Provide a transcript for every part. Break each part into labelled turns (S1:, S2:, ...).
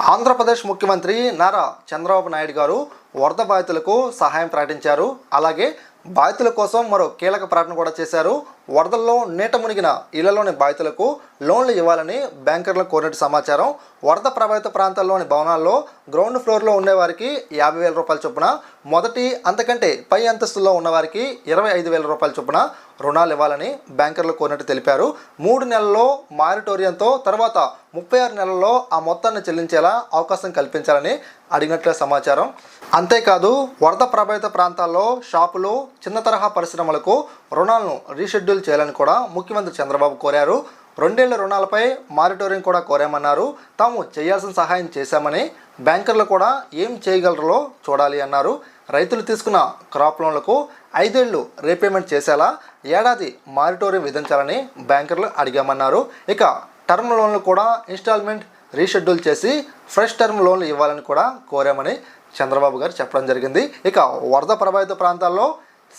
S1: ఆంధ్రప్రదేశ్ ముఖ్యమంత్రి నారా చంద్రబాబు నాయుడు గారు వరద బాధితులకు సహాయం ప్రకటించారు. అలాగే బాధితుల కోసం మరో కీలక ప్రకటన కూడా చేశారు. వరదల్లో నీట మునిగిన ఇళ్ళలోని బాధితులకు లోన్లు ఇవ్వాలని బ్యాంకర్లకు కోరినట్టు సమాచారం. వరద ప్రభావిత ప్రాంతాల్లోని భవనాల్లో గ్రౌండ్ ఫ్లోర్లో ఉండేవారికి యాభై వేల రూపాయల చొప్పున మొదటి అంతకంటే పై అంతస్తుల్లో ఉన్నవారికి ఇరవై ఐదు వేల రూపాయల చొప్పున రుణాలు ఇవ్వాలని బ్యాంకర్లు కోరినట్టు తెలిపారు. మూడు నెలల్లో మారిటోరియంతో తర్వాత ముప్పై ఆరు నెలల్లో ఆ మొత్తాన్ని చెల్లించేలా అవకాశం కల్పించాలని అడిగినట్లే సమాచారం. అంతేకాదు వరద ప్రభావిత ప్రాంతాల్లో షాపులు చిన్న తరహా పరిశ్రమలకు రుణాలను రీషెడ్యూల్ చేయాలని కూడా ముఖ్యమంత్రి చంద్రబాబు కోరారు. రెండేళ్ళ రుణాలపై మారిటోరియం కూడా కోరామన్నారు. తాము చేయాల్సిన సహాయం చేశామని బ్యాంకర్లు కూడా ఏం చేయగలరో చూడాలి అన్నారు. రైతులు తీసుకున్న క్రాప్ లోన్లకు ఐదేళ్ళు రీపేమెంట్ చేసేలా ఏడాది మారిటోరియం విధించాలని బ్యాంకర్లు అడిగామన్నారు. ఇక టర్మ్ లోన్లు కూడా ఇన్స్టాల్మెంట్ రీషెడ్యూల్ చేసి ఫ్రెష్ టర్మ్ లోన్లు ఇవ్వాలని కూడా కోరామని చంద్రబాబు గారు చెప్పడం జరిగింది. ఇక వరద ప్రభావిత ప్రాంతాల్లో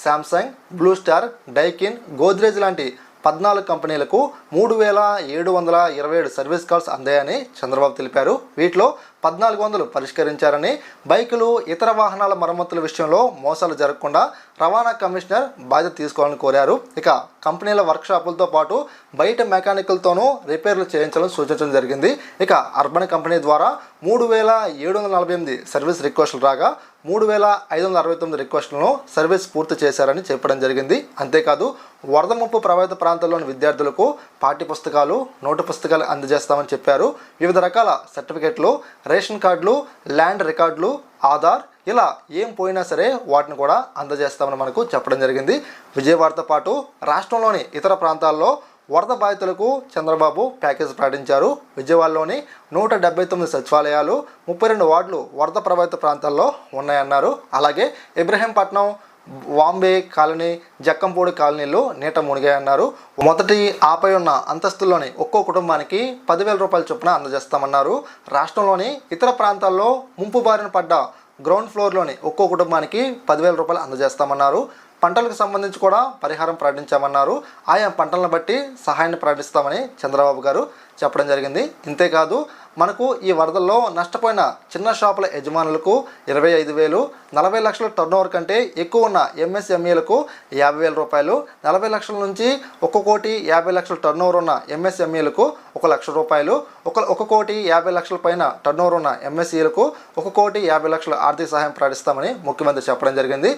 S1: Samsung Blue Star Daikin Godrej లాంటి పద్నాలుగు కంపెనీలకు మూడు వేల ఏడు వందల ఇరవై ఏడు సర్వీస్ కాల్స్ అందాయని చంద్రబాబు తెలిపారు. వీటిలో పద్నాలుగు వందలు పరిష్కరించారని బైకులు ఇతర వాహనాల మరమ్మతుల విషయంలో మోసాలు జరగకుండా రవాణా కమిషనర్ బాధ్యత తీసుకోవాలని కోరారు. ఇక కంపెనీల వర్క్షాపులతో పాటు బయట మెకానికల్తోనూ రిపేర్లు చేయించాలని సూచించడం జరిగింది. ఇక అర్బన్ కంపెనీ ద్వారా మూడు వేల ఏడు వందల నలభై ఎనిమిది సర్వీస్ రిక్వెస్టులు రాగా మూడు వేల ఐదు వందల అరవై తొమ్మిది రిక్వెస్టులను సర్వీస్ పూర్తి చేశారని చెప్పడం జరిగింది. అంతేకాదు వరద ముప్పు ప్రభావిత ప్రాంతాల్లోని విద్యార్థులకు పాఠ్య పుస్తకాలు నోటు పుస్తకాలు అందజేస్తామని చెప్పారు. వివిధ రకాల సర్టిఫికెట్లు రేషన్ కార్డులు ల్యాండ్ రికార్డులు ఆధార్ ఇలా ఏం పోయినా సరే వాటిని కూడా అందజేస్తామని మనకు చెప్పడం జరిగింది. విజయవాడతో పాటు రాష్ట్రంలోని ఇతర ప్రాంతాల్లో వరద బాధితులకు చంద్రబాబు ప్యాకేజ్ ప్రకటించారు. విజయవాడలోని నూట డెబ్బై తొమ్మిది సచివాలయాలు ముప్పై రెండు వార్డులు వరద ప్రభావిత ప్రాంతాల్లో ఉన్నాయన్నారు. అలాగే ఇబ్రహీంపట్నం వాంబే కాలనీ జక్కంపూడి కాలనీలు నీట మునిగాయన్నారు. మొదటి ఆపై ఉన్న అంతస్తుల్లోని ఒక్కో కుటుంబానికి పదివేల రూపాయల చొప్పున అందజేస్తామన్నారు. రాష్ట్రంలోని ఇతర ప్రాంతాల్లో ముంపు బారిన పడ్డ గ్రౌండ్ ఫ్లోర్లోని ఒక్కో కుటుంబానికి పదివేల రూపాయలు అందజేస్తామన్నారు. పంటలకు సంబంధించి కూడా పరిహారం ప్రకటించామన్నారు. ఆయా పంటలను బట్టి సహాయాన్ని ప్రకటిస్తామని చంద్రబాబు గారు చెప్పడం జరిగింది. ఇంతేకాదు మనకు ఈ వరదల్లో నష్టపోయిన చిన్న షాపుల యజమానులకు ఇరవై ఐదు వేలు నలభై లక్షల టర్నోవర్ కంటే ఎక్కువ ఉన్న ఎంఎస్ఎంఈలకు యాభై వేల రూపాయలు నలభై లక్షల నుంచి ఒక కోటి యాభై లక్షల టర్నోవర్ ఉన్న ఎంఎస్ఎంఈలకు ఒక లక్ష రూపాయలు ఒక ఒక కోటి యాభై లక్షల పైన టర్నోవర్ ఉన్న ఎంఎస్ఈలకు ఒక కోటి యాభై లక్షల ఆర్థిక సహాయం ప్రకటిస్తామని ముఖ్యమంత్రి చెప్పడం జరిగింది.